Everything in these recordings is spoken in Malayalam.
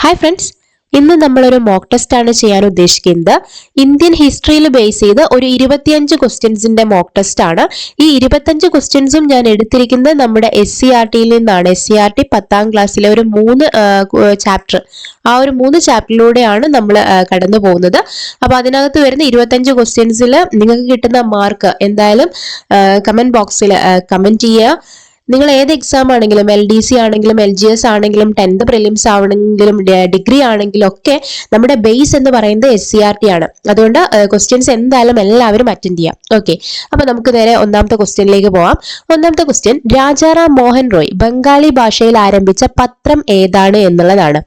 ഹായ് ഫ്രണ്ട്സ് ഇന്ന് നമ്മളൊരു മോക്ക് ടെസ്റ്റ് ആണ് ചെയ്യാൻ ഉദ്ദേശിക്കുന്നത്. ഇന്ത്യൻ ഹിസ്റ്ററിയിൽ ബേസ് ചെയ്ത് ഒരു ഇരുപത്തിയഞ്ച് ക്വസ്റ്റ്യൻസിന്റെ മോക്ക് ടെസ്റ്റ് ആണ്. ഈ ഇരുപത്തഞ്ച് ക്വസ്റ്റ്യൻസും ഞാൻ എടുത്തിരിക്കുന്നത് നമ്മുടെ എസ് സി ആർ ടിയിൽ നിന്നാണ്. എസ് സി ആർ ടി പത്താം ക്ലാസ്സിലെ ഒരു മൂന്ന് ചാപ്റ്റർ ആ ഒരു മൂന്ന് ചാപ്റ്ററിലൂടെയാണ് നമ്മൾ കടന്നു പോകുന്നത്. അപ്പൊ അതിനകത്ത് വരുന്ന ഇരുപത്തഞ്ച് ക്വസ്റ്റ്യൻസിൽ നിങ്ങൾക്ക് കിട്ടുന്ന മാർക്ക് എന്തായാലും കമന്റ് ബോക്സിൽ കമന്റ് ചെയ്യുക. നിങ്ങൾ ഏത് എക്സാം ആണെങ്കിലും എൽ ഡി സി ആണെങ്കിലും എൽ ജി എസ് ആണെങ്കിലും ടെൻത്ത് പ്രിലിംസ് ആണെങ്കിലും ഡിഗ്രി ആണെങ്കിലും ഒക്കെ നമ്മുടെ ബേസ് എന്ന് പറയുന്നത് എസ് സി ആർ ടി ആണ്. അതുകൊണ്ട് ക്വസ്റ്റ്യൻസ് എന്തായാലും എല്ലാവരും അറ്റൻഡ് ചെയ്യാം. ഓക്കെ അപ്പൊ നമുക്ക് നേരെ ഒന്നാമത്തെ ക്വസ്റ്റ്യനിലേക്ക് പോവാം. ഒന്നാമത്തെ ക്വസ്റ്റ്യൻ രാജാറാം മോഹൻ റോയ് ബംഗാളി ഭാഷയിൽ ആരംഭിച്ച പത്രം ഏതാണ് എന്നുള്ളതാണ്.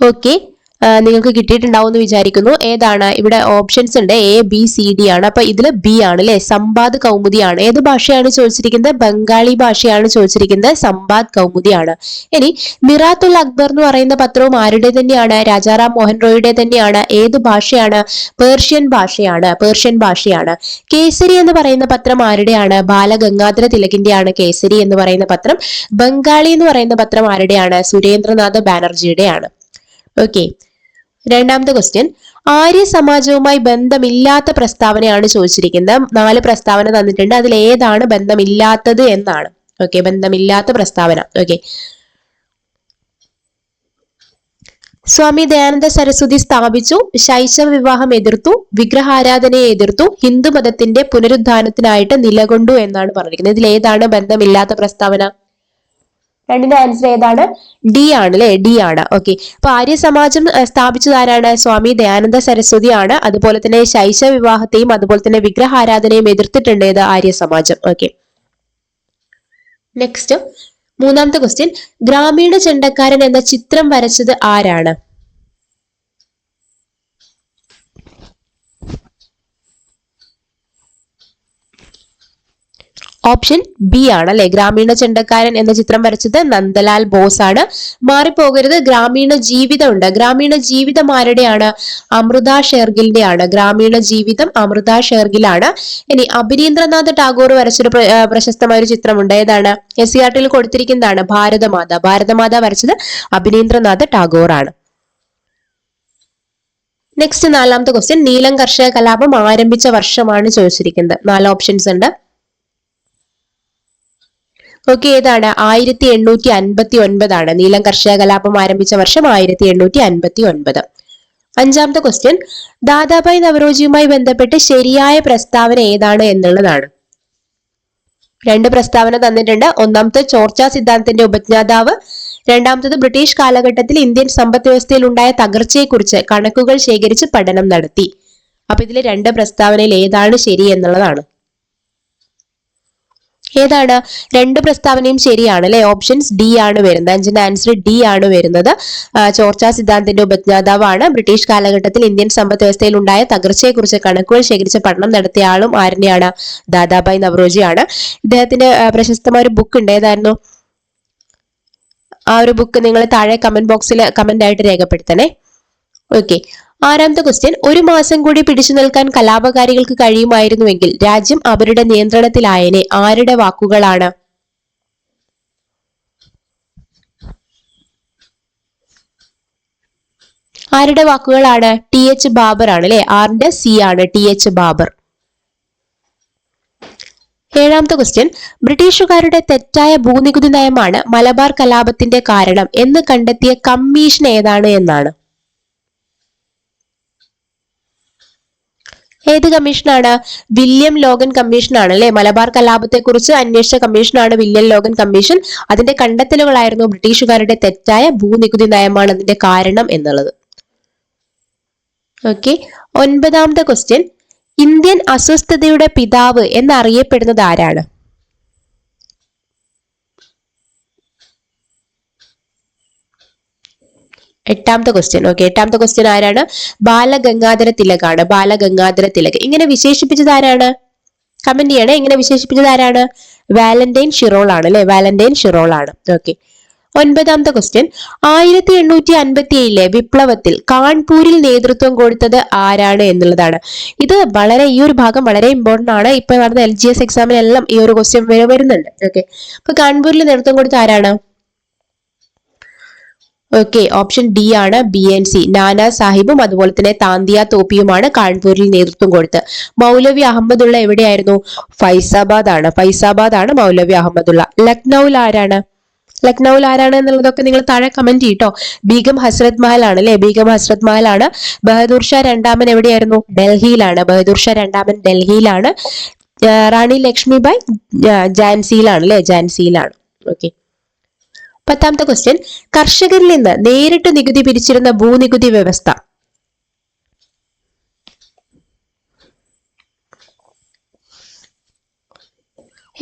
ഓക്കെ നിങ്ങൾക്ക് കിട്ടിയിട്ടുണ്ടാവും എന്ന് വിചാരിക്കുന്നു. ഏതാണ്? ഇവിടെ ഓപ്ഷൻസ് ഉണ്ട്. എ ബി സി ഡി ആണ്. അപ്പൊ ഇതിൽ ബി ആണ് അല്ലെ സമ്പാദ് കൗമുദിയാണ്. ഏത് ഭാഷയാണ് ചോദിച്ചിരിക്കുന്നത്? ബംഗാളി ഭാഷയാണ് ചോദിച്ചിരിക്കുന്നത്. സമ്പാദ് കൗമുദിയാണ്. ഇനി മിറാത്തുൽ അക്ബർ എന്ന് പറയുന്ന പത്രവും ആരുടെ തന്നെയാണ്? രാജാറാം മോഹൻ റോയുടെ തന്നെയാണ്. ഏത് ഭാഷയാണ്? പേർഷ്യൻ ഭാഷയാണ്. പേർഷ്യൻ ഭാഷയാണ്. കേസരി എന്ന് പറയുന്ന പത്രം ആരുടെയാണ്? ബാലഗംഗാധര തിലകിന്റെയാണ് കേസരി എന്ന് പറയുന്ന പത്രം. ബംഗാളി എന്ന് പറയുന്ന പത്രം ആരുടെയാണ്? സുരേന്ദ്രനാഥ് ബാനർജിയുടെയാണ്. ഓക്കെ രണ്ടാമത്തെ ക്വസ്റ്റ്യൻ ആര്യ സമാജവുമായി ബന്ധമില്ലാത്ത പ്രസ്താവനയാണ് ചോദിച്ചിരിക്കുന്നത്. നാല് പ്രസ്താവന തന്നിട്ടുണ്ട്. അതിൽ ഏതാണ് ബന്ധമില്ലാത്തത് എന്നാണ്. ഓക്കെ ബന്ധമില്ലാത്ത പ്രസ്താവന. ഓക്കെ സ്വാമി ദയാനന്ദ സരസ്വതി സ്ഥാപിച്ചു. ശൈശവ വിവാഹം എതിർത്തു. വിഗ്രഹാരാധനയെ എതിർത്തു. ഹിന്ദു മതത്തിന്റെ പുനരുദ്ധാനത്തിനായിട്ട് നിലകൊണ്ടു എന്നാണ് പറഞ്ഞിരിക്കുന്നത്. ഇതിൽ ഏതാണ് ബന്ധമില്ലാത്ത പ്രസ്താവന? രണ്ടിന്റെ ആൻസർ ഏതാണ്? ഡി ആണ് അല്ലെ ഡി ആണ്. ഓക്കെ അപ്പൊ ആര്യ സമാജം സ്ഥാപിച്ചത് ആരാണ് സ്വാമി ദയാനന്ദ സരസ്വതി ആണ് അതുപോലെ തന്നെ ശൈശ വിവാഹത്തെയും അതുപോലെ തന്നെ വിഗ്രഹാരാധനയും എതിർത്തിട്ടുണ്ട് ഏത്? ആര്യ സമാജം ഓക്കെ നെക്സ്റ്റ് മൂന്നാമത്തെ ക്വസ്റ്റ്യൻ ഗ്രാമീണ ചെണ്ടക്കാരൻ എന്ന ചിത്രം വരച്ചത് ആരാണ്? ഓപ്ഷൻ ബി ആണ് അല്ലെ? ഗ്രാമീണ ചെണ്ടക്കാരൻ എന്ന ചിത്രം വരച്ചത് നന്ദലാൽ ബോസ് ആണ്. മാറിപ്പോകരുത്. ഗ്രാമീണ ജീവിതമുണ്ട്. ഗ്രാമീണ ജീവിതം ആരുടെയാണ്? അമൃത ഷെർഗിലിന്റെ ആണ്. ഗ്രാമീണ ജീവിതം അമൃത ഷെർഗിലാണ്. ഇനി അഭിനീന്ദ്രനാഥ് ടാഗോർ വരച്ചൊരു പ്രശസ്തമായ ഒരു ചിത്രമുണ്ട്. ഏതാണ്? എസ് സി ആർ ടിയിൽ കൊടുത്തിരിക്കുന്നതാണ് ഭാരതമാത. ഭാരതമാത വരച്ചത് അഭിനീന്ദ്രനാഥ് ടാഗോർ ആണ്. നെക്സ്റ്റ് നാലാമത്തെ ക്വസ്റ്റ്യൻ നീലം കർഷക കലാപം ആരംഭിച്ച വർഷമാണ് ചോദിച്ചിരിക്കുന്നത്. നാല് ഓപ്ഷൻസ് ഉണ്ട്. ഓക്കെ ഏതാണ്? ആയിരത്തി എണ്ണൂറ്റി അൻപത്തി ഒൻപതാണ് നീലം കർഷക കലാപം ആരംഭിച്ച വർഷം ആയിരത്തി എണ്ണൂറ്റി അൻപത്തി ഒൻപത് അഞ്ചാമത്തെ ക്വസ്റ്റ്യൻ ദാദാഭായ് നവറോജിയുമായി ബന്ധപ്പെട്ട് ശരിയായ പ്രസ്താവന ഏതാണ് എന്നുള്ളതാണ്. രണ്ട് പ്രസ്താവന തന്നിട്ടുണ്ട്. ഒന്നാമത്തെ ചോർച്ചാ സിദ്ധാന്തത്തിന്റെ ഉപജ്ഞാതാവ്. രണ്ടാമത്തത് ബ്രിട്ടീഷ് കാലഘട്ടത്തിൽ ഇന്ത്യൻ സമ്പദ് വ്യവസ്ഥയിൽ ഉണ്ടായ തകർച്ചയെക്കുറിച്ച് കണക്കുകൾ ശേഖരിച്ച് പഠനം നടത്തി. അപ്പൊ ഇതിലെ രണ്ട് പ്രസ്താവനയിൽ ഏതാണ് ശരി എന്നുള്ളതാണ്. ഏതാണ്? രണ്ട് പ്രസ്താവനയും ശരിയാണ് അല്ലെ? ഓപ്ഷൻസ് ഡി ആണ് വരുന്നത്. അഞ്ചിന്റെ ആൻസർ ഡി ആണ് വരുന്നത്. ചോർച്ചാ സിദ്ധാന്തത്തിന്റെ ഉപജ്ഞാതാവാണ്. ബ്രിട്ടീഷ് കാലഘട്ടത്തിൽ ഇന്ത്യൻ സമ്പദ് വ്യവസ്ഥയിൽ ഉണ്ടായ തകർച്ചയെക്കുറിച്ച് കണക്കുകൾ ശേഖരിച്ച് പഠനം നടത്തിയ ആളും ആരനെയാണ്? ദാദാഭായ് നവറോജിയാണ് ഇദ്ദേഹത്തിന്റെ പ്രശസ്തമായ ഒരു ബുക്ക് ഉണ്ട്. ഏതായിരുന്നു? ആ ഒരു ബുക്ക് നിങ്ങൾ താഴെ കമന്റ് ബോക്സിൽ കമന്റ് ആയിട്ട് രേഖപ്പെടുത്തണേ. ഓക്കെ ആറാമത്തെ ക്വസ്റ്റ്യൻ ഒരു മാസം കൂടി പിടിച്ചു നിൽക്കാൻ കലാപകാരികൾക്ക് കഴിയുമായിരുന്നുവെങ്കിൽ രാജ്യം അവരുടെ നിയന്ത്രണത്തിലായനെ. ആരുടെ വാക്കുകളാണ്? ആരുടെ വാക്കുകളാണ്? ടി എച്ച് ബാബർ ആണ് അല്ലെ? ആറിന്റെ സി ആണ് ടി എച്ച് ബാബർ. ഏഴാമത്തെ ക്വസ്റ്റ്യൻ ബ്രിട്ടീഷുകാരുടെ തെറ്റായ ഭൂനികുതി നയമാണ് മലബാർ കലാപത്തിന്റെ കാരണം എന്ന് കണ്ടെത്തിയ കമ്മീഷൻ ഏതാണ് എന്നാണ്. ഏത് കമ്മീഷനാണ്? വില്യം ലോഗൻ കമ്മീഷനാണ് അല്ലെ? മലബാർ കലാപത്തെ കുറിച്ച് അന്വേഷിച്ച കമ്മീഷനാണ് വില്യം ലോഗൻ കമ്മീഷൻ. അതിന്റെ കണ്ടെത്തലുകളായിരുന്നു ബ്രിട്ടീഷുകാരുടെ തെറ്റായ ഭൂനികുതി നയമാണ് അതിന്റെ കാരണം എന്നുള്ളത്. ഓക്കെ ഒൻപതാമത്തെ ക്വസ്റ്റ്യൻ ഇന്ത്യൻ അസ്വസ്ഥതയുടെ പിതാവ് എന്നറിയപ്പെടുന്നത് ആരാണ്? എട്ടാമത്തെ ക്വസ്റ്റ്യൻ ഓക്കെ എട്ടാമത്തെ ക്വസ്റ്റ്യൻ ആരാണ്? ബാലഗംഗാധര തിലകാണ്. ബാലഗംഗാധര തിലക് ഇങ്ങനെ വിശേഷിപ്പിച്ചത് ആരാണ്? കമന്റ് ചെയ്യണേ. ഇങ്ങനെ വിശേഷിപ്പിച്ചത് ആരാണ്? വാലന്റൈൻ ഷിറോൾ ആണ് അല്ലെ? വാലന്റൈൻ ഷിറോൾ ആണ്. ഓക്കെ ഒൻപതാമത്തെ ക്വസ്റ്റ്യൻ ആയിരത്തി എണ്ണൂറ്റി അൻപത്തി ഏഴിലെ വിപ്ലവത്തിൽ കാൺപൂരിൽ നേതൃത്വം കൊടുത്തത് ആരാണ് എന്നുള്ളതാണ്. ഇത് വളരെ ഈ ഒരു ഭാഗം വളരെ ഇമ്പോർട്ടന്റ് ആണ്. ഇപ്പൊ നടന്ന എൽ ജി എസ് എക്സാമിനെല്ലാം ഈ ഒരു ക്വസ്റ്റ്യൻ വരുന്നുണ്ട്. ഓക്കെ അപ്പൊ കാൺപൂരിൽ നേതൃത്വം കൊടുത്ത ആരാണ്? ഓക്കെ ഓപ്ഷൻ ഡി ആണ് ബി എൻ സി നാനാ സാഹിബും അതുപോലെ തന്നെ താന്തിയ തോപ്പിയുമാണ് കാൺപൂരിൽ നേതൃത്വം കൊടുത്ത്. മൗലവി അഹമ്മദുള്ള എവിടെയായിരുന്നു? ഫൈസാബാദ് ആണ്. ഫൈസാബാദ് ആണ് മൗലവി അഹമ്മദുള്ള. ലക്നൌവിൽ ആരാണ്? ലക്നൌവിൽ ആരാണ് എന്നുള്ളതൊക്കെ നിങ്ങൾ താഴെ കമന്റ് ചെയ്യട്ടോ. ബീഗം ഹസ്രത് മഹൽ ആണ് അല്ലെ? ബീഗം ഹസ്രത് മഹൽ ആണ്. ബഹദൂർ ഷാ രണ്ടാമൻ എവിടെയായിരുന്നു? ഡൽഹിയിലാണ് ബഹദൂർ ഷാ രണ്ടാമൻ ഡൽഹിയിലാണ് റാണി ലക്ഷ്മിബായ് ജാൻസിയിലാണ് അല്ലെ? ജാൻസിയിലാണ് ഓക്കെ പത്താമത്തെ ക്വസ്റ്റ്യൻ കർഷകരിൽ നിന്ന് നേരിട്ട് നികുതി പിരിച്ചിരുന്ന ഭൂനികുതി വ്യവസ്ഥ.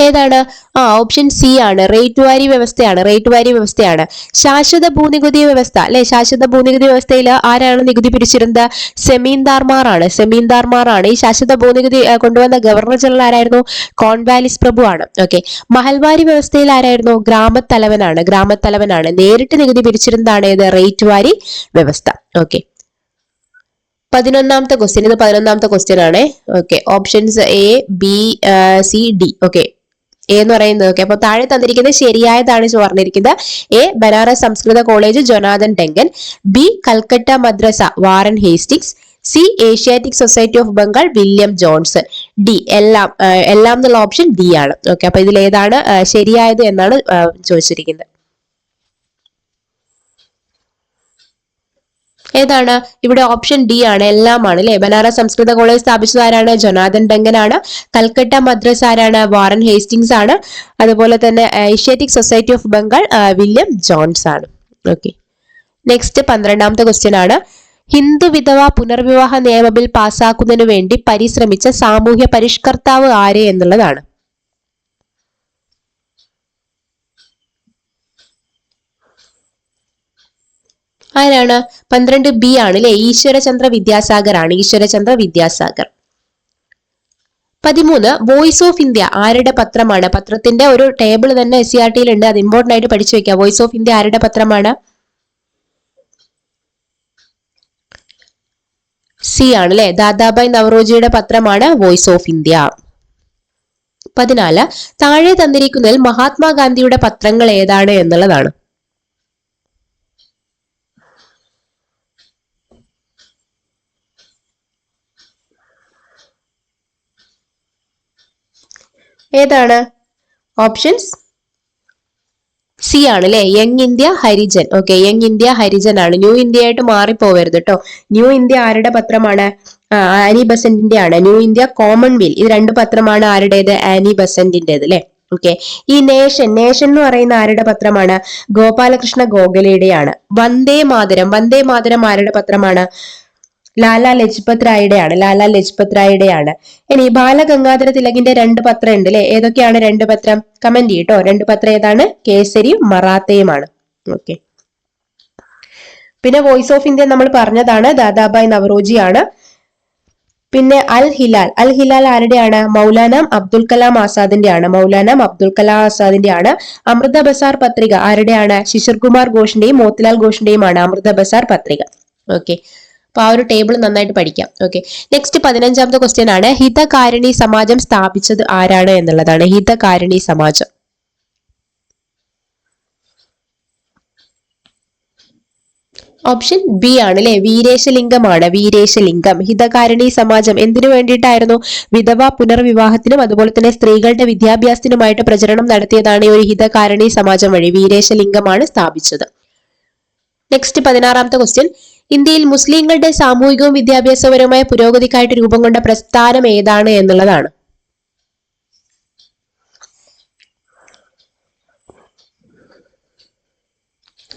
ഏതാണ്? ആ ഓപ്ഷൻ സി ആണ്. റേറ്റ് വാരി വ്യവസ്ഥയാണ്. റേറ്റ് വാരി വ്യവസ്ഥയാണ്. ശാശ്വത ഭൂനികുതി വ്യവസ്ഥ. അല്ലെ? ശാശ്വത ഭൂനികുതി വ്യവസ്ഥയിൽ ആരാണ് നികുതി പിരിച്ചിരുന്നത്? സെമീന്ദാർമാറാണ് സെമീന്ദാർമാറാണ് ഈ ശാശ്വത ഭൂനികുതി കൊണ്ടുവന്ന ഗവർണർ ജനറൽ ആരായിരുന്നു? കോൺവാലിസ് പ്രഭു ആണ്. ഓക്കെ മഹൽവാരി വ്യവസ്ഥയിൽ ആരായിരുന്നു? ഗ്രാമത്തലവനാണ്. ഗ്രാമത്തലവനാണ്. നേരിട്ട് നികുതി പിരിച്ചിരുന്നതാണ് ഏത്? റേറ്റ് വാരി വ്യവസ്ഥ. ഓക്കെ പതിനൊന്നാമത്തെ ക്വസ്റ്റ്യൻ ഇത് പതിനൊന്നാമത്തെ ക്വസ്റ്റ്യൻ ആണ്. Okay options A B C D okay A എന്ന് പറയുന്നത്. ഓക്കെ അപ്പൊ താഴെ തന്നിരിക്കുന്നത് ശരിയായതാണ് പറഞ്ഞിരിക്കുന്നത്. A Banaras Sanskrit college Jonathan Duncan. B Calcutta Madrasa Warren Hastings C Asiatic Society of Bengal William Johnson. D എല്ലാം എല്ലാം എന്നുള്ള ഓപ്ഷൻ ഡി ആണ്. ഓക്കെ അപ്പൊ ഇതിൽ ഏതാണ് ശരിയായത് എന്നാണ് ചോദിച്ചിരിക്കുന്നത്. ഏതാണ്? ഇവിടെ ഓപ്ഷൻ ഡി ആണ് എല്ലാമാണ് അല്ലെ? ബനാറസ് സംസ്കൃത കോളേജ് സ്ഥാപിച്ചത് ആരാണ്? ജൊനാഥൻ ഡങ്കൻ ആണ് കൽക്കട്ട മദ്രസ് ആരാണ്? വാറൻ ഹേസ്റ്റിങ്സ് ആണ്. അതുപോലെ തന്നെ Asiatic Society of Bengal William Jones ആണ്. ഓക്കെ നെക്സ്റ്റ് പന്ത്രണ്ടാമത്തെ ക്വസ്റ്റ്യൻ ആണ്. ഹിന്ദു വിധവ പുനർവിവാഹ നിയമ ബിൽ പാസ്സാക്കുന്നതിനു വേണ്ടി പരിശ്രമിച്ച സാമൂഹ്യ പരിഷ്കർത്താവ് ആരെ എന്നുള്ളതാണ്. ആരാണ്? പന്ത്രണ്ട് ബി ആണ് അല്ലെ ഈശ്വരചന്ദ്ര വിദ്യാസാഗർ ആണ് ഈശ്വരചന്ദ്ര വിദ്യാസാഗർ. പതിമൂന്ന് വോയിസ് ഓഫ് ഇന്ത്യ ആരുടെ പത്രമാണ്? പത്രത്തിന്റെ ഒരു ടേബിൾ തന്നെ എസ് സി ആർ ടിയിൽ ഉണ്ട്. അത് ഇമ്പോർട്ടന്റ് ആയിട്ട് പഠിച്ചു വെക്കുക വോയിസ് ഓഫ് ഇന്ത്യ ആരുടെ പത്രമാണ്? സി ആണ് അല്ലെ ദാദാബായ് നവറോജിയുടെ പത്രമാണ് വോയിസ് ഓഫ് ഇന്ത്യ പതിനാല് താഴെ തന്നിരിക്കുന്നതിൽ മഹാത്മാഗാന്ധിയുടെ പത്രങ്ങൾ ഏതാണ് എന്നുള്ളതാണ്. ഏതാണ്? ഓപ്ഷൻസ് സി ആണ് അല്ലെ Young India Harijan okay Young India Harijan ആണ്. ന്യൂ ഇന്ത്യ ആയിട്ട് മാറിപ്പോവരുത് കേട്ടോ ന്യൂ ഇന്ത്യ ആരുടെ പത്രമാണ്? ആനി ബസന്റിന്റെ ആണ്. ന്യൂ ഇന്ത്യ കോമൺവെൽ ഇത് രണ്ട് പത്രമാണ് ആരുടേത്? ആനി ബസന്റിന്റേത് അല്ലെ ഓക്കെ ഈ നേഷൻ നേഷൻ എന്ന് പറയുന്ന ആരുടെ പത്രമാണ്? ഗോപാലകൃഷ്ണ ഗോഖലെയുടെയാണ്. വന്ദേ മാതരം. വന്ദേ മാതരം ആരുടെ പത്രമാണ്? ലാല ലജ്പത് റായിയുടെയാണ് ലാലാ ലജ്പത് റായിയുടെയാണ്. ഇനി ബാലഗംഗാധര തിലകിന്റെ രണ്ട് പത്രം ഉണ്ട് അല്ലെ ഏതൊക്കെയാണ് രണ്ട് പത്രം? കമന്റ് ചെയ്യട്ടോ രണ്ട് പത്രം ഏതാണ്? കേസരിയും മറാത്തയുമാണ്. ഓക്കെ പിന്നെ വോയിസ് ഓഫ് ഇന്ത്യ നമ്മൾ പറഞ്ഞതാണ്. ദാദാബായ് നവറോജി ആണ് പിന്നെ അൽ ഹിലാൽ. അൽ ഹിലാൽ ആരുടെയാണ്? മൗലാന അബ്ദുൽ കലാം ആസാദിന്റെ ആണ് മൗലാന അബ്ദുൽ കലാം ആസാദിന്റെ ആണ് അമൃത ബസാർ പത്രിക ആരുടെയാണ്? ശിശിർ കുമാർ ഘോഷിന്റെയും മോത്തിലാൽ ഘോഷിന്റെയുമാണ് അമൃത ബസാർ പത്രിക. ഓക്കെ അപ്പൊ ആ ഒരു ടേബിൾ നന്നായിട്ട് പഠിക്കാം. ഓക്കെ നെക്സ്റ്റ് പതിനഞ്ചാമത്തെ ക്വസ്റ്റ്യൻ ആണ്. ഹിതകാരിണി സമാജം സ്ഥാപിച്ചത് ആരാണ് എന്നുള്ളതാണ്. ഹിതകാരിണി സമാജം. ഓപ്ഷൻ ബി ആണ് അല്ലെ വീരേശലിംഗമാണ്. വീരേശലിംഗം. ഹിതകാരിണി സമാജം എന്തിനു വേണ്ടിയിട്ടായിരുന്നു? വിധവ പുനർവിവാഹത്തിനും അതുപോലെ തന്നെ സ്ത്രീകളുടെ വിദ്യാഭ്യാസത്തിനുമായിട്ട് പ്രചരണം നടത്തിയതാണ് ഈ ഒരു ഹിതകാരിണി സമാജം വഴി വീരേശലിംഗമാണ് സ്ഥാപിച്ചത്. നെക്സ്റ്റ് പതിനാറാമത്തെ ക്വസ്റ്റ്യൻ ഇന്ത്യയിൽ മുസ്ലിങ്ങളുടെ സാമൂഹികവും വിദ്യാഭ്യാസപരവുമായ പുരോഗതിക്കായിട്ട് രൂപം കൊണ്ട പ്രസ്ഥാനം ഏതാണ് എന്നുള്ളതാണ്.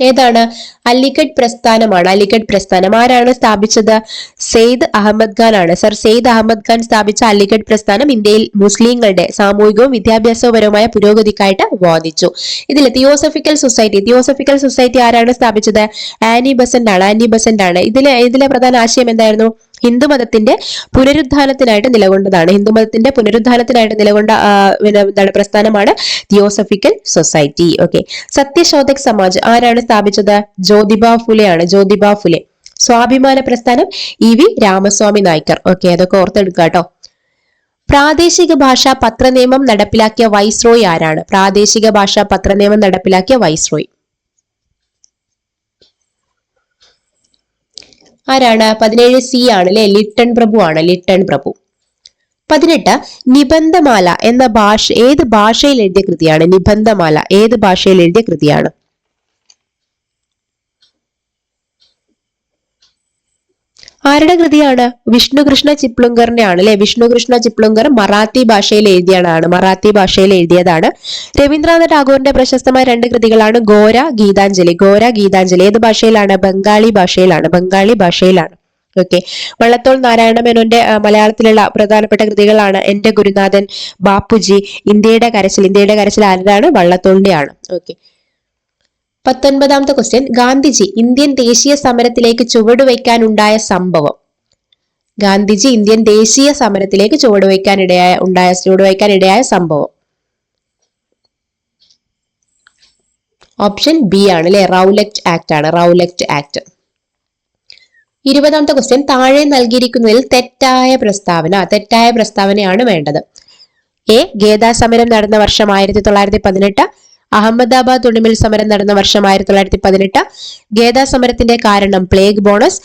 ഏതാണ്? അലിഗഡ് പ്രസ്ഥാനമാണ്. അലിഗഡ് പ്രസ്ഥാനം ആരാണ് സ്ഥാപിച്ചത്? സെയ്ദ് അഹമ്മദ് ഖാൻ ആണ്. സർ സെയ്ദ് അഹമ്മദ് ഖാൻ സ്ഥാപിച്ച അലിഗഡ് പ്രസ്ഥാനം ഇന്ത്യയിൽ മുസ്ലിങ്ങളുടെ സാമൂഹികവും വിദ്യാഭ്യാസപരവുമായ പുരോഗതിക്കായിട്ട് വാദിച്ചു. ഇതിൽ തിയോസഫിക്കൽ സൊസൈറ്റി തിയോസഫിക്കൽ സൊസൈറ്റി ആരാണ് സ്ഥാപിച്ചത്? ആനി ബസന്റ് ആണ്. ആനി ബസന്റ് ആണ്. ഇതിലെ ഇതിലെ പ്രധാന ആശയം എന്തായിരുന്നു? ഹിന്ദുമതത്തിന്റെ പുനരുദ്ധാനത്തിനായിട്ട് നിലകൊണ്ടതാണ്. ഹിന്ദുമതത്തിന്റെ പുനരുദ്ധാനത്തിനായിട്ട് നിലകൊണ്ട എന്താണ് പ്രസ്ഥാനമാണ് Theosophical Society. Okay Satyashodhak Samaj ആരാണ് സ്ഥാപിച്ചത്? ജ്യോതിബ ഫുലെയാണ്. ജ്യോതിബ ഫുലെ. സ്വാഭിമാന പ്രസ്ഥാനം E V Ramaswamy Naicker. Okay അതൊക്കെ ഓർത്തെടുക്കുക കേട്ടോ പ്രാദേശിക ഭാഷാ പത്രനിയമം നടപ്പിലാക്കിയ വൈസ്രോയ് ആരാണ്? പ്രാദേശിക ഭാഷാ പത്രനിയമം നടപ്പിലാക്കിയ വൈസ്രോയ്. ആരാണ്? പതിനേഴ് സി ആണ് അല്ലെ ലിട്ടൺ പ്രഭു ആണ് ലിട്ടൺ പ്രഭു. പതിനെട്ട് നിബന്ധമാല എന്ന ഭാഷ ഏത് ഭാഷയിൽ എഴുതിയ കൃതിയാണ്? നിബന്ധമാല ഏത് ഭാഷയിൽ എഴുതിയ കൃതിയാണ്? ആരുടെ കൃതിയാണ്? വിഷ്ണുകൃഷ്ണ ചിപ്ലുങ്കറിന്റെ ആണ് അല്ലെ വിഷ്ണുകൃഷ്ണ ചിപ്ലുങ്കർ മറാത്തി ഭാഷയിൽ എഴുതിയതാണ്. മറാത്തി ഭാഷയിൽ എഴുതിയതാണ്. രവീന്ദ്രനാഥ ടാഗോറിന്റെ പ്രശസ്തമായ രണ്ട് കൃതികളാണ് ഗോര ഗീതാഞ്ജലി. ഗോര ഗീതാഞ്ജലി. ഏത് ഭാഷയിലാണ്? ബംഗാളി ഭാഷയിലാണ്. ബംഗാളി ഭാഷയിലാണ്. ഓക്കെ. വള്ളത്തോൾ നാരായണ മേനോന്റെ മലയാളത്തിലുള്ള പ്രധാനപ്പെട്ട കൃതികളാണ് എന്റെ ഗുരുനാഥൻ ബാപ്പുജി. ഇന്ത്യയുടെ കരച്ചിൽ. ഇന്ത്യയുടെ കരച്ചിൽ ആരുടെയാണ് വള്ളത്തോളിന്റെ ആണ്. ഓക്കെ. പത്തൊൻപതാമത്തെ ക്വസ്റ്റ്യൻ ഗാന്ധിജി ഇന്ത്യൻ ദേശീയ സമരത്തിലേക്ക് ചുവടുവയ്ക്കാനുണ്ടായ സംഭവം. ഗാന്ധിജി ഇന്ത്യൻ ദേശീയ സമരത്തിലേക്ക് ചുവടുവയ്ക്കാനിടയായ ഉണ്ടായ ചുവടുവയ്ക്കാനിടയായ സംഭവം. ഓപ്ഷൻ ബി ആണ് അല്ലെ റൗലക്റ്റ് ആക്ട് ആണ്. റൗലക്റ്റ് ആക്ട് ഇരുപതാമത്തെ ക്വസ്റ്റ്യൻ താഴെ നൽകിയിരിക്കുന്നതിൽ തെറ്റായ പ്രസ്താവന. തെറ്റായ പ്രസ്താവനയാണ് വേണ്ടത്. എ. ഗേദാ സമരം നടന്ന വർഷം ആയിരത്തി തൊള്ളായിരത്തി പതിനെട്ട് അഹമ്മദാബാദ് തുണിമിൽ സമരം നടന്ന വർഷം ആയിരത്തി തൊള്ളായിരത്തി പതിനെട്ട് ഗേദാ സമരത്തിന്റെ കാരണം പ്ലേഗ് ബോണസ്.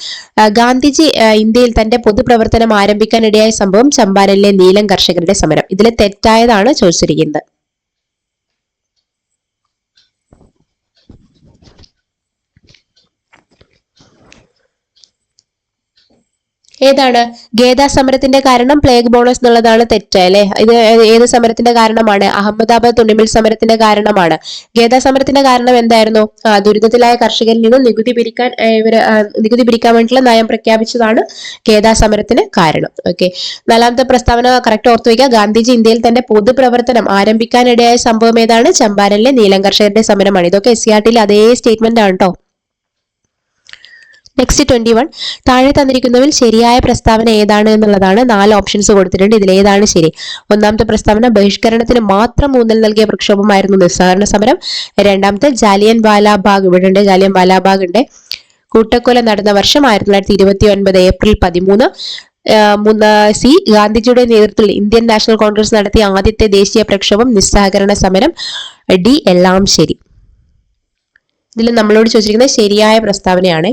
ഗാന്ധിജി ഇന്ത്യയിൽ തന്റെ പൊതുപ്രവർത്തനം ആരംഭിക്കാനിടയായ സംഭവം ചമ്പാരനിലെ നീലം കർഷകരുടെ സമരം. ഇതിലെ തെറ്റായതാണ് ചോദിച്ചിരിക്കുന്നത്. ഏതാണ്? ഗേദാ സമരത്തിന്റെ കാരണം പ്ലേഗ് ബോണസ് എന്നുള്ളതാണ് തെറ്റ് അല്ലെ? ഇത് ഏത് സമരത്തിന്റെ കാരണമാണ്? അഹമ്മദാബാദ് തുണിമിൽ സമരത്തിന്റെ കാരണമാണ്. ഗേദാ സമരത്തിന്റെ കാരണം എന്തായിരുന്നു? ദുരിതത്തിലായ കർഷകരിൽ നിന്ന് നികുതി പിരിക്കാൻ ഇവർ നികുതി പിരിക്കാൻ വേണ്ടിയിട്ടുള്ള നയം പ്രഖ്യാപിച്ചതാണ് ഗേദാ സമരത്തിന് കാരണം. ഓക്കെ. നാലാമത്തെ പ്രസ്താവന കറക്റ്റ് ഓർത്തു വയ്ക്കുക. ഗാന്ധിജി ഇന്ത്യയിൽ തന്റെ പൊതുപ്രവർത്തനം ആരംഭിക്കാനിടയായ സംഭവം ഏതാണ്? ചമ്പാരനിലെ നീലം കർഷകരുടെ സമരമാണ്. ഇതൊക്കെ എസ് സി ആർ ടിയിൽ അതേ സ്റ്റേറ്റ്മെന്റ് ആണ് കേട്ടോ നെക്സ്റ്റ് ട്വന്റി വൺ താഴെ തന്നിരിക്കുന്നതിൽ ശരിയായ പ്രസ്താവന ഏതാണ് എന്നുള്ളതാണ് നാല് ഓപ്ഷൻസ് കൊടുത്തിട്ടുണ്ട്. ഇതിൽ ഏതാണ് ശരി? ഒന്നാമത്തെ പ്രസ്താവന ബഹിഷ്കരണത്തിന് മാത്രം ഊന്നൽ നൽകിയ പ്രക്ഷോഭമായിരുന്നു നിസ്സഹകരണ സമരം. രണ്ടാമത്തെ ജാലിയൻ വാലാബാഗ് ഇവിടെ ഉണ്ട് ജാലിയൻ വാലാബാഗ് ഉണ്ട് കൂട്ടക്കൊല നടന്ന വർഷം ആയിരത്തി തൊള്ളായിരത്തി ഇരുപത്തി ഒൻപത് ഏപ്രിൽ പതിമൂന്ന്. മൂന്ന് സി ഗാന്ധിജിയുടെ നേതൃത്വത്തിൽ ഇന്ത്യൻ നാഷണൽ കോൺഗ്രസ് നടത്തിയ ആദ്യത്തെ ദേശീയ പ്രക്ഷോഭം നിസ്സഹകരണ സമരം. ഡി എല്ലാം ശരി. ഇതിൽ നമ്മളോട് ചോദിച്ചിരിക്കുന്നത് ശരിയായ പ്രസ്താവനയാണ്.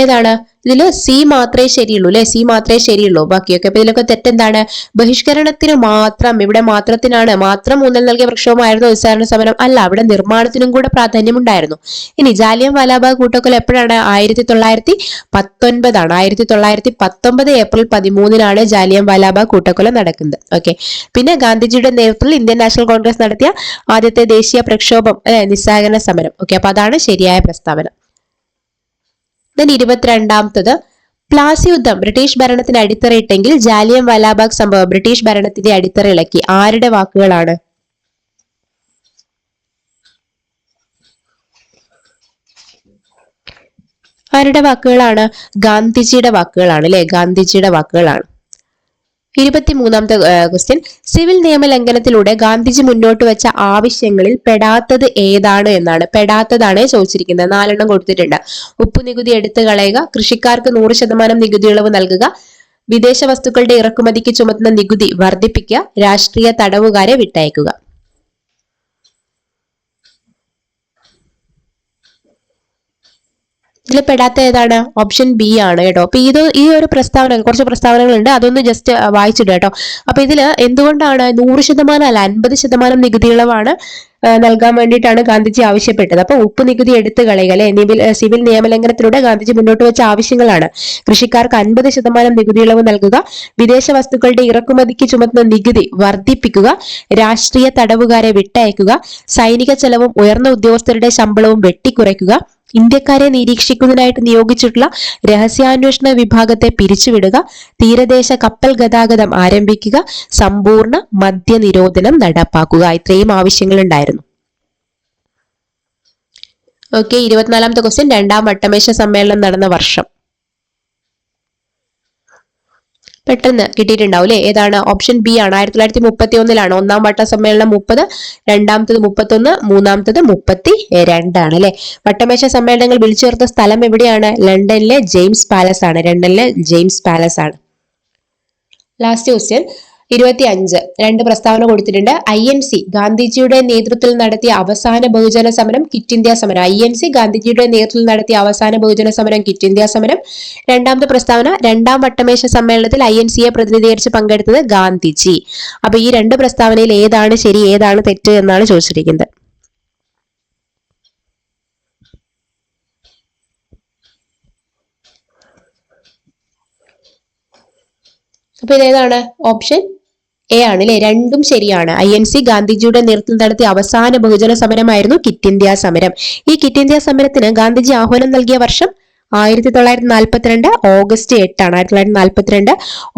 ഏതാണ്? ഇതിൽ സി മാത്രമേ ശരിയുള്ളൂ അല്ലെ? സി മാത്രമേ ശരിയുള്ളൂ ബാക്കിയൊക്കെ. അപ്പൊ ഇതിലൊക്കെ തെറ്റെന്താണ്? ബഹിഷ്കരണത്തിന് മാത്രം ഇവിടെ മാത്രത്തിനാണ് മാത്രം ഊന്നൽ നൽകിയ പ്രക്ഷോഭമായിരുന്നു നിസ്സാരണ സമരം. അല്ല അവിടെ നിർമ്മാണത്തിനും കൂടെ പ്രാധാന്യമുണ്ടായിരുന്നു. ഇനി ജാലിയൻ വാലാബാഗ് കൂട്ടക്കൊല എപ്പോഴാണ്? ആയിരത്തി തൊള്ളായിരത്തി പത്തൊൻപതാണ്. ആയിരത്തി തൊള്ളായിരത്തി പത്തൊമ്പത് ഏപ്രിൽ പതിമൂന്നിനാണ് ജാലിയൻ വാലാബാഗ് കൂട്ടക്കൊല നടക്കുന്നത്. ഓക്കെ. പിന്നെ ഗാന്ധിജിയുടെ നേതൃത്വത്തിൽ ഇന്ത്യൻ നാഷണൽ കോൺഗ്രസ് നടത്തിയ ആദ്യത്തെ ദേശീയ പ്രക്ഷോഭം നിസ്സഹകരണ സമരം. ഓക്കെ. അപ്പൊ അതാണ് ശരിയായ പ്രസ്താവന. ദെൻ ഇരുപത്തിരണ്ടാമത്തത് പ്ലാസി യുദ്ധം ബ്രിട്ടീഷ് ഭരണത്തിന് അടിത്തറയിട്ടെങ്കിൽ ജാലിയൻ വാലാബാഗ് സംഭവം ബ്രിട്ടീഷ് ഭരണത്തിന്റെ അടിത്തറ ഇളക്കി ആരുടെ വാക്കുകളാണ്? ആരുടെ വാക്കുകളാണ്? ഗാന്ധിജിയുടെ വാക്കുകളാണ് അല്ലെ? ഗാന്ധിജിയുടെ വാക്കുകളാണ്. ഇരുപത്തിമൂന്നാമത്തെ ക്വസ്റ്റ്യൻ. സിവിൽ നിയമ ലംഘനത്തിലൂടെ ഗാന്ധിജി മുന്നോട്ട് വെച്ച ആവശ്യങ്ങളിൽ പെടാത്തത് ഏതാണ് എന്നാണ്. പെടാത്തതാണ് ചോദിച്ചിരിക്കുന്നത്. നാലെണ്ണം കൊടുത്തിട്ടുണ്ട്. ഉപ്പു നികുതി എടുത്തു കളയുക കൃഷിക്കാർക്ക് നൂറ് ശതമാനം നികുതി ഇളവ് നൽകുക വിദേശ വസ്തുക്കളുടെ ഇറക്കുമതിക്ക് ചുമത്തുന്ന നികുതി വർദ്ധിപ്പിക്കുക രാഷ്ട്രീയ തടവുകാരെ വിട്ടയക്കുക. ഇതിൽ പെടാത്ത ഏതാണ്? ഓപ്ഷൻ ബി ആണ് കേട്ടോ. അപ്പൊ ഇത് ഈ ഒരു പ്രസ്താവന കുറച്ച് പ്രസ്താവനകളുണ്ട്. അതൊന്ന് ജസ്റ്റ് വായിച്ചിടുക കേട്ടോ. അപ്പൊ ഇതിൽ എന്തുകൊണ്ടാണ് നൂറ് ശതമാനം അല്ല അൻപത് ശതമാനം നികുതി ഇളവാണ് നൽകാൻ വേണ്ടിയിട്ടാണ് ഗാന്ധിജി ആവശ്യപ്പെട്ടത്. അപ്പൊ ഉപ്പ് നികുതി എടുത്തു കളയുക അല്ലെ? നിവിൽ സിവിൽ നിയമലംഘനത്തിലൂടെ ഗാന്ധിജി മുന്നോട്ട് വെച്ച ആവശ്യങ്ങളാണ്. കൃഷിക്കാർക്ക് അൻപത് ശതമാനം നികുതി ഇളവ് നൽകുക വിദേശ വസ്തുക്കളുടെ ഇറക്കുമതിക്ക് ചുമത്തുന്ന നികുതി വർദ്ധിപ്പിക്കുക രാഷ്ട്രീയ തടവുകാരെ വിട്ടയക്കുക സൈനിക ചെലവും ഉയർന്ന ഉദ്യോഗസ്ഥരുടെ ശമ്പളവും വെട്ടിക്കുറയ്ക്കുക ഇന്ത്യക്കാരെ നിരീക്ഷിക്കുന്നതിനായിട്ട് നിയോഗിച്ചിട്ടുള്ള രഹസ്യാന്വേഷണ വിഭാഗത്തെ പിരിച്ചുവിടുക തീരദേശ കപ്പൽ ഗതാഗതം ആരംഭിക്കുക സമ്പൂർണ മദ്യനിരോധനം നടപ്പാക്കുക. ഇത്രയും ആവശ്യങ്ങളുണ്ടായിരുന്നു. ഓക്കെ ഇരുപത്തിനാലാമത്തെ ക്വസ്റ്റ്യൻ രണ്ടാം വട്ടമേശ സമ്മേളനം നടന്ന വർഷം. പെട്ടെന്ന് കിട്ടിയിട്ടുണ്ടാവും അല്ലെ ഏതാണ്? ഓപ്ഷൻ ബി ആണ്. ആയിരത്തി തൊള്ളായിരത്തി മുപ്പത്തി ഒന്നിലാണ് ഒന്നാം വട്ട സമ്മേളനം മുപ്പത് രണ്ടാമത്തത് മുപ്പത്തി ഒന്ന് മൂന്നാമത്തത് മുപ്പത്തി രണ്ടാണ് അല്ലെ? വട്ടമേശ സമ്മേളനങ്ങൾ വിളിച്ചു ചേർത്ത സ്ഥലം എവിടെയാണ്? ലണ്ടനിലെ ജെയിംസ് പാലസ് ആണ്. ലണ്ടനിലെ ജെയിംസ് പാലസ് ആണ്. ലാസ്റ്റ് ക്വസ്റ്റ്യൻ ഇരുപത്തി അഞ്ച് രണ്ട് പ്രസ്താവന കൊടുത്തിട്ടുണ്ട്. ഐ എൻ സി ഗാന്ധിജിയുടെ നേതൃത്വത്തിൽ നടത്തിയ അവസാന ബഹുജന സമരം കിറ്റ് ഇന്ത്യ സമരം. ഐ എൻ സി ഗാന്ധിജിയുടെ നേതൃത്വത്തിൽ നടത്തിയ അവസാന ബഹുജന സമരം കിറ്റ് ഇന്ത്യ സമരം. രണ്ടാമത്തെ പ്രസ്താവന രണ്ടാം വട്ടമേശ സമ്മേളനത്തിൽ ഐ എൻ സിയെ പ്രതിനിധീകരിച്ച് പങ്കെടുത്തത് ഗാന്ധിജി. അപ്പൊ ഈ രണ്ട് പ്രസ്താവനയിൽ ഏതാണ് ശരി ഏതാണ് തെറ്റ് എന്നാണ് ചോദിച്ചിരിക്കുന്നത്. അപ്പൊ ഇതേതാണ് ഓപ്ഷൻ? എ ആണ് അല്ലെ രണ്ടും ശരിയാണ്. ഐ എൻ സി ഗാന്ധിജിയുടെ നേതൃത്വം നടത്തിയ അവസാന ബഹുജന സമരമായിരുന്നു കിറ്റ് ഇന്ത്യ സമരം. ഈ കിറ്റ് ഇന്ത്യ സമരത്തിന് ഗാന്ധിജി ആഹ്വാനം നൽകിയ വർഷം ആയിരത്തി തൊള്ളായിരത്തി നാൽപ്പത്തിരണ്ട് ഓഗസ്റ്റ് എട്ടാണ്. ആയിരത്തി തൊള്ളായിരത്തി നാൽപ്പത്തിരണ്ട്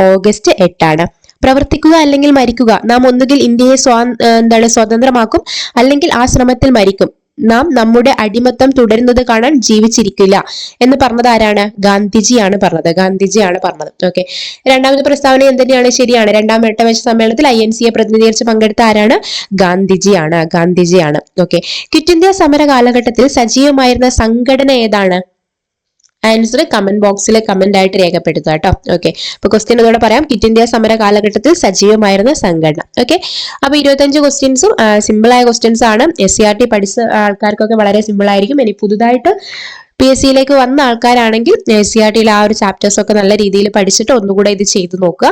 ഓഗസ്റ്റ് എട്ടാണ്. പ്രവർത്തിക്കുക അല്ലെങ്കിൽ മരിക്കുക നാം ഒന്നുകിൽ ഇന്ത്യയെ സ്വാ എന്താണ് സ്വതന്ത്രമാക്കും അല്ലെങ്കിൽ ആ ശ്രമത്തിൽ മരിക്കും. നാം നമ്മുടെ അടിമത്തം തുടരുന്നത് കാണാൻ ജീവിച്ചിരിക്കില്ല. എന്ന് പറഞ്ഞത് ആരാണ്? ഗാന്ധിജിയാണ് പറഞ്ഞത്. ഗാന്ധിജിയാണ് പറഞ്ഞത്. ഓക്കെ രണ്ടാമത്തെ പ്രസ്താവന എന്തിനാണ് ശരിയാണ്. രണ്ടാം വട്ടമേശ സമ്മേളനത്തിൽ ഐ എൻ സിയെ പ്രതിനിധീകരിച്ച് പങ്കെടുത്ത ആരാണ്? ഗാന്ധിജിയാണ്. ഗാന്ധിജിയാണ്. ഓക്കെ ക്വിറ്റ് ഇന്ത്യ സമര കാലഘട്ടത്തിൽ സജീവമായിരുന്ന സംഘടന ഏതാണ്? ആൻസർ കമന്റ് ബോക്സിലെ കമന്റ് ആയിട്ട് രേഖപ്പെടുത്തുക കേട്ടോ. ഓക്കെ അപ്പൊ ക്വസ്റ്റ്യൻ ഇതോടെ പറയാം. കിറ്റ് ഇന്ത്യ സമര കാലഘട്ടത്തിൽ സജീവമായിരുന്ന സംഘടന. ഓക്കെ അപ്പൊ ഇരുപത്തഞ്ച് ക്വസ്റ്റ്യൻസും സിമ്പിൾ ആയ ക്വസ്റ്റ്യൻസ് ആണ്. എസ് സി ആർ ടി പഠിച്ച ആൾക്കാർക്കൊക്കെ വളരെ സിമ്പിൾ ആയിരിക്കും. ഇനി പുതുതായിട്ട് പി എസ് സിയിലേക്ക് വന്ന ആൾക്കാരാണെങ്കിൽ എസ് സി ആർ ടിയിൽ ആ ഒരു ചാപ്റ്റേഴ്സ് ഒക്കെ നല്ല രീതിയിൽ പഠിച്ചിട്ട് ഒന്നുകൂടെ ഇത് ചെയ്തു നോക്കുക.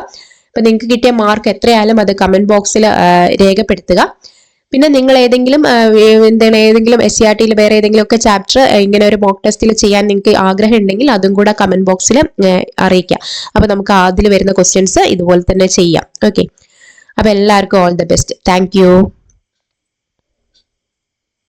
അപ്പൊ നിങ്ങൾക്ക് കിട്ടിയ മാർക്ക് എത്രയായാലും അത് കമന്റ് ബോക്സിൽ രേഖപ്പെടുത്തുക. പിന്നെ നിങ്ങൾ ഏതെങ്കിലും എന്താണ് ഏതെങ്കിലും എസ് സി ആർ ടിയിൽ വേറെ ഏതെങ്കിലും ഒക്കെ ചാപ്റ്റർ ഇങ്ങനെ ഒരു മോക്ക് ടെസ്റ്റിൽ ചെയ്യാൻ നിങ്ങൾക്ക് ആഗ്രഹം ഉണ്ടെങ്കിൽ അതും കൂടെ കമന്റ് ബോക്സിൽ അറിയിക്കാം. അപ്പൊ നമുക്ക് അതിൽ വരുന്ന ക്വസ്റ്റ്യൻസ് ഇതുപോലെ തന്നെ ചെയ്യാം. ഓക്കെ അപ്പൊ എല്ലാവർക്കും ഓൾ ദ ബെസ്റ്റ് താങ്ക്